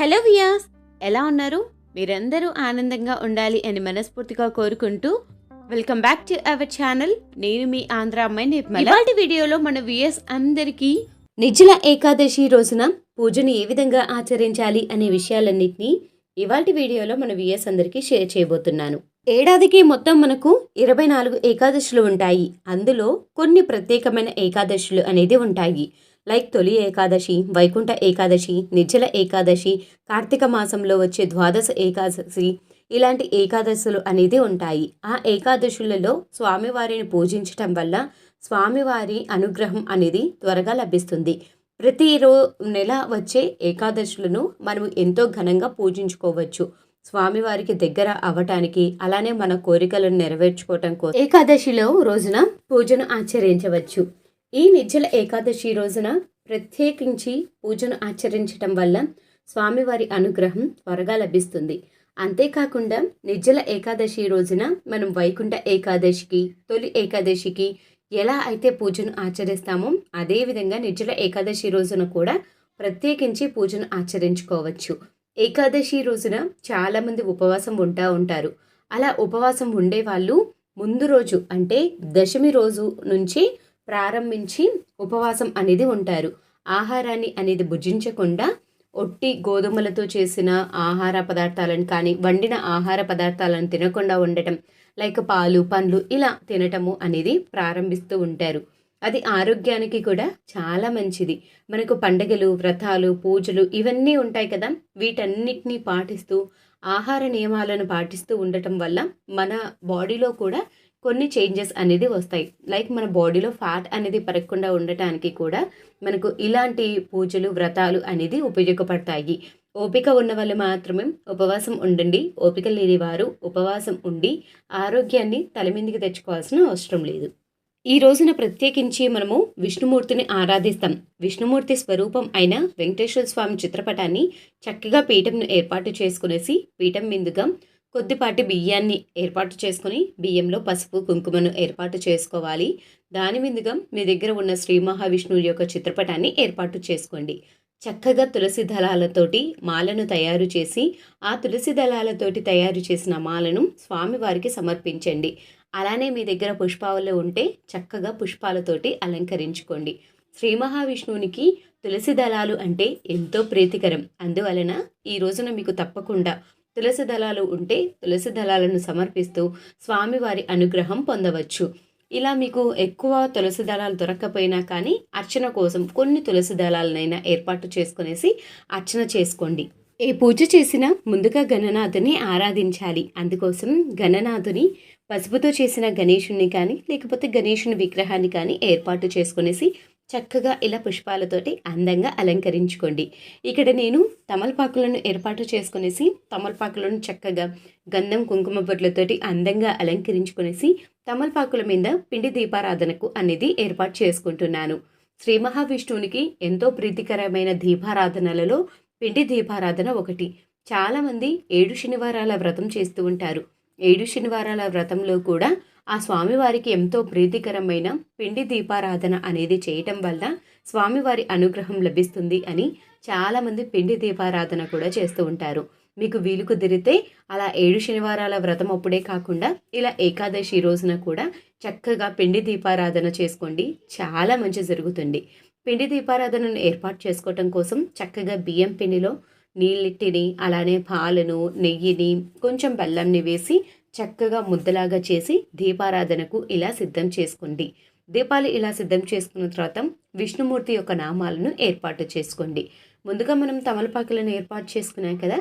Hello వియాస్ ఎలా ఉన్నారు? మీరందరూ ఆనందంగా ఉండాలి అని మనస్ఫూర్తిగా కోరుకుంటూ welcome back to our channel. నేను మీ ఆంధ్ర అమ్మాయి ఇవాటి వీడియోలో మన వియస్ అందరికీ నిజల ఏకాదశి రోజున పూజను ఏ విధంగా ఆచరించాలి అనే విషయాలన్నింటినీ ఇవాటి వీడియోలో మన వియస్ అందరికీ షేర్ చేయబోతున్నాను. ఏడాదికి మొత్తం మనకు ఇరవై నాలుగు ఏకాదశులు ఉంటాయి. అందులో కొన్ని ప్రత్యేకమైన ఏకాదశులు అనేది ఉంటాయి. లైక్ తొలి ఏకాదశి వైకుంఠ ఏకాదశి నిర్జల ఏకాదశి కార్తీక మాసంలో వచ్చే ద్వాదశ ఏకాదశి ఇలాంటి ఏకాదశులు అనేది ఉంటాయి. ఆ ఏకాదశులలో స్వామివారిని పూజించటం వల్ల స్వామివారి అనుగ్రహం అనేది త్వరగా లభిస్తుంది. ప్రతి రో నెల వచ్చే ఏకాదశులను మనం ఎంతో ఘనంగా పూజించుకోవచ్చు. స్వామివారికి దగ్గర అవ్వటానికి అలానే మన కోరికలను నెరవేర్చుకోవటం కోసం ఏకాదశిలో రోజున పూజను ఆచరించవచ్చు. ఈ నిర్జల ఏకాదశి రోజున ప్రత్యేకించి పూజను ఆచరించటం వల్ల స్వామివారి అనుగ్రహం త్వరగా లభిస్తుంది. అంతేకాకుండా నిర్జల ఏకాదశి రోజున మనం వైకుంఠ ఏకాదశికి తొలి ఏకాదశికి ఎలా అయితే పూజను ఆచరిస్తామో అదేవిధంగా నిర్జల ఏకాదశి రోజున కూడా ప్రత్యేకించి పూజను ఆచరించుకోవచ్చు. ఏకాదశి రోజున చాలామంది ఉపవాసం ఉంటా ఉంటారు. అలా ఉపవాసం ఉండే వాళ్ళు ముందు రోజు అంటే దశమి రోజు నుంచి ప్రారంభించి ఉపవాసం అనేది ఉంటారు. ఆహారాన్ని అనేది భుజించకుండా ఒట్టి గోధుమలతో చేసిన ఆహార పదార్థాలను కానీ వండిన ఆహార పదార్థాలను తినకుండా ఉండటం లైక్ పాలు పండ్లు ఇలా తినటము అనేది ప్రారంభిస్తూ ఉంటారు. అది ఆరోగ్యానికి కూడా చాలా మంచిది. మనకు పండగలు వ్రతాలు పూజలు ఇవన్నీ ఉంటాయి కదా. వీటన్నిటినీ పాటిస్తూ ఆహార నియమాలను పాటిస్తూ ఉండటం వల్ల మన బాడీలో కూడా కొన్ని చేంజెస్ అనేది వస్తాయి. లైక్ మన బాడీలో ఫ్యాట్ అనేది పెరగకుండా ఉండటానికి కూడా మనకు ఇలాంటి పూజలు వ్రతాలు అనేది ఉపయోగపడతాయి. ఓపిక ఉన్న వాళ్ళు మాత్రమే ఉపవాసం ఉండండి. ఓపిక లేని వారు ఉపవాసం ఉండి ఆరోగ్యాన్ని తలమిందికి తెచ్చుకోవాల్సిన అవసరం లేదు. ఈ రోజున ప్రత్యేకించి మనము విష్ణుమూర్తిని ఆరాధిస్తాం. విష్ణుమూర్తి స్వరూపం అయిన వెంకటేశ్వర స్వామి చిత్రపటాన్ని చక్కగా పీఠంను ఏర్పాటు చేసుకునేసి పీఠం మీదుగా కొద్దిపాటి బియ్యాన్ని ఏర్పాటు చేసుకుని బియ్యంలో పసుపు కుంకుమను ఏర్పాటు చేసుకోవాలి. దాని మీదుగా మీ దగ్గర ఉన్న శ్రీ మహావిష్ణువు యొక్క చిత్రపటాన్ని ఏర్పాటు చేసుకోండి. చక్కగా తులసి దళాలతోటి మాలను తయారు చేసి ఆ తులసి దళాలతోటి తయారు చేసిన మాలను స్వామివారికి సమర్పించండి. అలానే మీ దగ్గర పుష్పాలు ఉంటే చక్కగా పుష్పాలతోటి అలంకరించుకోండి. శ్రీ మహావిష్ణువునికి తులసి దళాలు అంటే ఎంతో ప్రీతికరం. అందువలన ఈ రోజున మీకు తప్పకుండా తులసి దళాలు ఉంటే తులసి దళాలను సమర్పిస్తూ స్వామివారి అనుగ్రహం పొందవచ్చు. ఇలా మీకు ఎక్కువ తులసి దళాలు దొరక్కపోయినా కానీ అర్చన కోసం కొన్ని తులసి దళాలనైనా ఏర్పాటు చేసుకునేసి అర్చన చేసుకోండి. ఏ పూజ చేసినా ముందుగా గణనాథుని ఆరాధించాలి. అందుకోసం గణనాథుని పసుపుతో చేసిన గణేషుని కానీ లేకపోతే గణేషుని విగ్రహాన్ని కానీ ఏర్పాటు చేసుకునేసి చక్కగా ఇలా పుష్పాలతోటి అందంగా అలంకరించుకోండి. ఇక్కడ నేను తమలపాకులను ఏర్పాటు చేసుకునేసి తమలపాకులను చక్కగా గంధం కుంకుమ బొట్లతోటి అందంగా అలంకరించుకునేసి తమలపాకుల మీద పిండి దీపారాధనకు అనేది ఏర్పాటు చేసుకుంటున్నాను. శ్రీ మహావిష్ణువునికి ఎంతో ప్రీతికరమైన దీపారాధనలలో పిండి దీపారాధన ఒకటి. చాలామంది ఏడు శనివారాల వ్రతం చేస్తూ ఉంటారు. ఏడు శనివారాల వ్రతంలో కూడా ఆ స్వామివారికి ఎంతో ప్రీతికరమైన పిండి దీపారాధన అనేది చేయటం వల్ల స్వామివారి అనుగ్రహం లభిస్తుంది అని చాలామంది పిండి దీపారాధన కూడా చేస్తూ ఉంటారు. మీకు వీలు కుదిరితే అలా ఏడు శనివారాల వ్రతం అప్పుడే కాకుండా ఇలా ఏకాదశి రోజున కూడా చక్కగా పిండి దీపారాధన చేసుకోండి. చాలా మంచి జరుగుతుంది. పిండి దీపారాధనను ఏర్పాటు చేసుకోవటం కోసం చక్కగా బియ్యం పిండిలో నీళ్ళిట్టిని అలానే పాలను నెయ్యిని కొంచెం బెల్లంని వేసి చక్కగా ముద్దలాగా చేసి దీపారాధనకు ఇలా సిద్ధం చేసుకోండి. దీపాలు ఇలా సిద్ధం చేసుకున్న తర్వాత విష్ణుమూర్తి యొక్క నామాలను ఏర్పాటు చేసుకోండి. ముందుగా మనం తమలపాకులను ఏర్పాటు చేసుకున్నాం కదా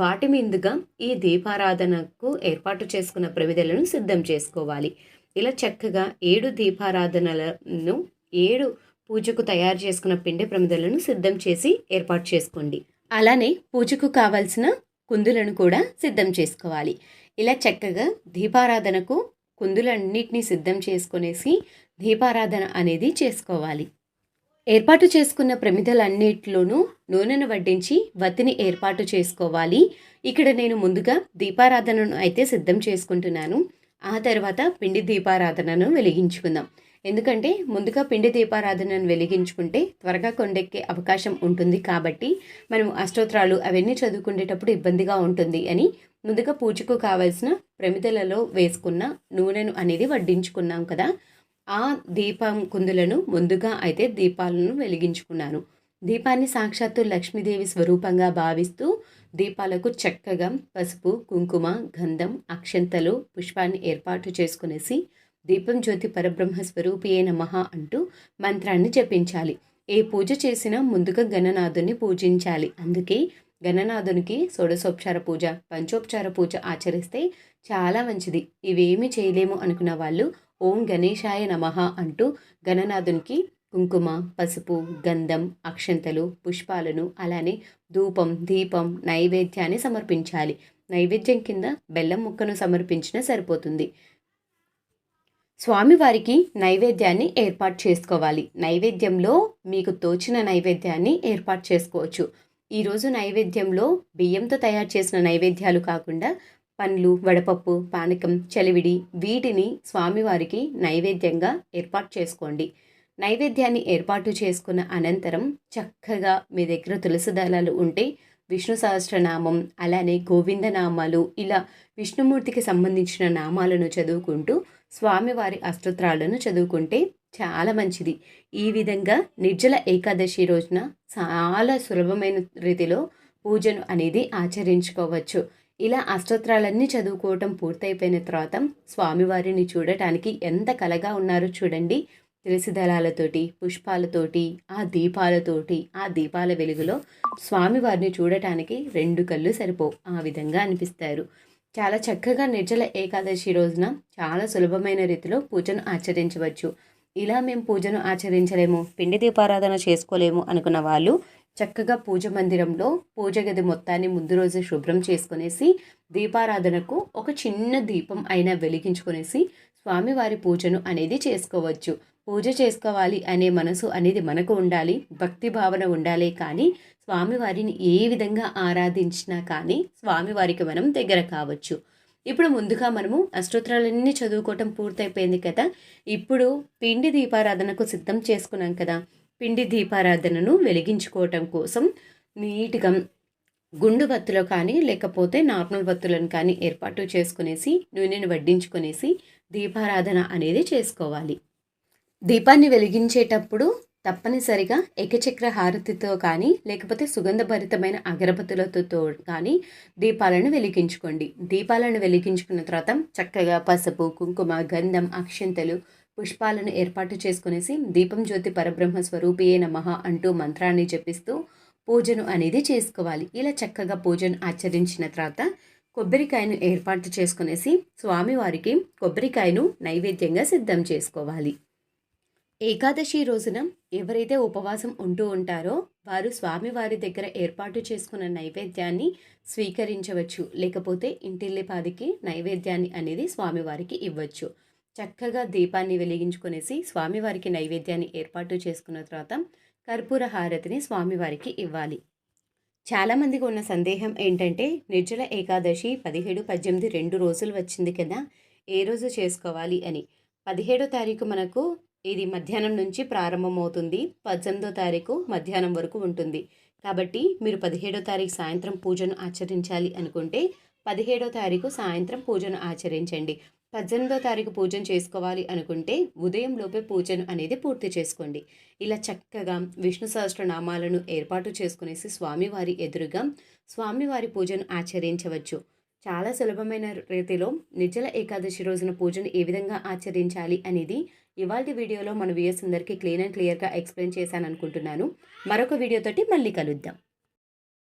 వాటి మీదుగా ఈ దీపారాధనకు ఏర్పాటు చేసుకున్న ప్రమిదలను సిద్ధం చేసుకోవాలి. ఇలా చక్కగా ఏడు దీపారాధనలను ఏడు పూజకు తయారు చేసుకున్న పిండి ప్రమిదలను సిద్ధం చేసి ఏర్పాటు చేసుకోండి. అలానే పూజకు కావలసిన కుందులను కూడా సిద్ధం చేసుకోవాలి. ఇలా చక్కగా దీపారాధనకు కుందులన్నిటినీ సిద్ధం చేసుకునేసి దీపారాధన అనేది చేసుకోవాలి. ఏర్పాటు చేసుకున్న ప్రమిదలన్నిటిలోనూ నూనెను వడ్డించి వత్తిని ఏర్పాటు చేసుకోవాలి. ఇక్కడ నేను ముందుగా దీపారాధనను అయితే సిద్ధం చేసుకుంటున్నాను. ఆ తర్వాత పిండి దీపారాధనను వెలిగించుకుందాం. ఎందుకంటే ముందుగా పిండి దీపారాధనను వెలిగించుకుంటే త్వరగా కొండెక్కే అవకాశం ఉంటుంది కాబట్టి మనం అష్టోత్తరాలు అవన్నీ చదువుకునేటప్పుడు ఇబ్బందిగా ఉంటుంది అని ముందుగా పూజకు కావలసిన ప్రమిదలలో వేసుకున్న నూనెను అనేది వడ్డించుకున్నాం కదా. ఆ దీపం కుందులను ముందుగా అయితే దీపాలను వెలిగించుకున్నాను. దీపాన్ని సాక్షాత్తు లక్ష్మీదేవి స్వరూపంగా భావిస్తూ దీపాలకు చక్కగా పసుపు కుంకుమ గంధం అక్షంతలు పుష్పాన్ని ఏర్పాటు చేసుకునేసి దీపం జ్యోతి పరబ్రహ్మ స్వరూపియే నమః అంటూ మంత్రాన్ని జపించాలి. ఏ పూజ చేసినా ముందుగా గణనాథుని పూజించాలి. అందుకే గణనాథునికి షోడశోపచార పూజ పంచోపచార పూజ ఆచరిస్తే చాలా మంచిది. ఇవేమీ చేయలేము అనుకున్న వాళ్ళు ఓం గణేశాయ నమః అంటూ గణనాథునికి కుంకుమ పసుపు గంధం అక్షంతలు పుష్పాలను అలానే ధూపం దీపం నైవేద్యాన్ని సమర్పించాలి. నైవేద్యం కింద బెల్లం ముక్కను సమర్పించినా సరిపోతుంది. స్వామివారికి నైవేద్యాన్ని ఏర్పాటు చేసుకోవాలి. నైవేద్యంలో మీకు తోచిన నైవేద్యాన్ని ఏర్పాటు చేసుకోవచ్చు. ఈరోజు నైవేద్యంలో బియ్యంతో తయారు చేసిన నైవేద్యాలు కాకుండా పండ్లు వడపప్పు పానకం చలివిడి వీటిని స్వామివారికి నైవేద్యంగా ఏర్పాటు చేసుకోండి. నైవేద్యాన్ని ఏర్పాటు చేసుకున్న అనంతరం చక్కగా మీ దగ్గర తులసి దళాలు ఉంటే విష్ణు సహస్రనామం అలానే గోవింద నామాలు ఇలా విష్ణుమూర్తికి సంబంధించిన నామాలను చదువుకుంటూ స్వామివారి అష్టోత్తరాలను చదువుకుంటే చాలా మంచిది. ఈ విధంగా నిర్జల ఏకాదశి రోజున చాలా సులభమైన రీతిలో పూజను అనేది ఆచరించుకోవచ్చు. ఇలా అష్టోత్రాలన్నీ చదువుకోవటం పూర్తయిపోయిన తర్వాత స్వామివారిని చూడటానికి ఎంత కలగా ఉన్నారో చూడండి. తులసిదళాలతోటి పుష్పాలతోటి ఆ దీపాలతోటి ఆ దీపాల వెలుగులో స్వామివారిని చూడటానికి రెండు కళ్ళు సరిపో ఆ విధంగా అనిపిస్తారు. చాలా చక్కగా నిర్జల ఏకాదశి రోజున చాలా సులభమైన రీతిలో పూజను ఆచరించవచ్చు. ఇలా మేము పూజను ఆచరించలేము పిండి దీపారాధన చేసుకోలేము అనుకున్న వాళ్ళు చక్కగా పూజ మందిరంలో పూజ గది మొత్తాన్ని ముందు రోజు శుభ్రం చేసుకునేసి దీపారాధనకు ఒక చిన్న దీపం అయినా వెలిగించుకునేసి స్వామివారి పూజను అనేది చేసుకోవచ్చు. పూజ చేసుకోవాలి అనే మనసు అనేది మనకు ఉండాలి భక్తి భావన ఉండాలి కానీ స్వామివారిని ఏ విధంగా ఆరాధించినా కానీ స్వామివారికి మనం దగ్గర కావచ్చు. ఇప్పుడు ముందుగా మనము అష్టోత్తరాలన్నీ చదువుకోవటం పూర్తయిపోయింది కదా. ఇప్పుడు పిండి దీపారాధనకు సిద్ధం చేసుకున్నాం కదా. పిండి దీపారాధనను వెలిగించుకోవటం కోసం నీట్గా గుండు బత్తులో కానీ లేకపోతే నార్మల్ బత్తులను కానీ ఏర్పాటు చేసుకునేసి నూనెను వడ్డించుకునేసి దీపారాధన అనేది చేసుకోవాలి. దీపాన్ని వెలిగించేటప్పుడు తప్పనిసరిగా ఏకచక్ర హారతితో కానీ లేకపోతే సుగంధభరితమైన అగరబత్తులతో కానీ దీపాలను వెలిగించుకోండి. దీపాలను వెలిగించుకున్న తర్వాత చక్కగా పసుపు కుంకుమ గంధం అక్షంతలు పుష్పాలను ఏర్పాటు చేసుకునేసి దీపం జ్యోతి పరబ్రహ్మ స్వరూపియే నమః అంటూ మంత్రాన్ని జపిస్తూ పూజను అనేది చేసుకోవాలి. ఇలా చక్కగా పూజను ఆచరించిన తర్వాత కొబ్బరికాయను ఏర్పాటు చేసుకునేసి స్వామివారికి కొబ్బరికాయను నైవేద్యంగా సిద్ధం చేసుకోవాలి. ఏకాదశి రోజున ఎవరైతే ఉపవాసం ఉంటూ ఉంటారో వారు స్వామివారి దగ్గర ఏర్పాటు చేసుకున్న నైవేద్యాన్ని స్వీకరించవచ్చు. లేకపోతే ఇంటిల్లిపాదికి నైవేద్యాన్ని అనేది స్వామివారికి ఇవ్వచ్చు. చక్కగా దీపాన్ని వెలిగించుకునేసి స్వామివారికి నైవేద్యాన్ని ఏర్పాటు చేసుకున్న తర్వాత కర్పూర హారతిని స్వామివారికి ఇవ్వాలి. చాలామందికి ఉన్న సందేహం ఏంటంటే నిర్జల ఏకాదశి పదిహేడు పద్దెనిమిది రెండు రోజులు వచ్చింది కదా ఏ రోజు చేసుకోవాలి అని. పదిహేడో తారీఖు మనకు ఇది మధ్యాహ్నం నుంచి ప్రారంభమవుతుంది. పద్దెనిమిదో తారీఖు మధ్యాహ్నం వరకు ఉంటుంది. కాబట్టి మీరు పదిహేడో తారీఖు సాయంత్రం పూజను ఆచరించాలి అనుకుంటే పదిహేడో తారీఖు సాయంత్రం పూజను ఆచరించండి. పద్దెనిమిదో తారీఖు పూజను చేసుకోవాలి అనుకుంటే ఉదయం లోపే పూజను అనేది పూర్తి చేసుకోండి. ఇలా చక్కగా విష్ణు సహస్రనామాలను ఏర్పాటు చేసుకునేసి స్వామివారి ఎదురుగా స్వామివారి పూజను ఆచరించవచ్చు. చాలా సులభమైన రీతిలో నిర్జల ఏకాదశి రోజున పూజను ఏ విధంగా ఆచరించాలి అనేది ఇవాళ వీడియోలో మన వ్యూయర్స్ అందరికీ క్లీన్ అండ్ క్లియర్గా ఎక్స్ప్లెయిన్ చేశాను అనుకుంటున్నాను మరొక వీడియోతోటి మళ్ళీ కలుద్దాం.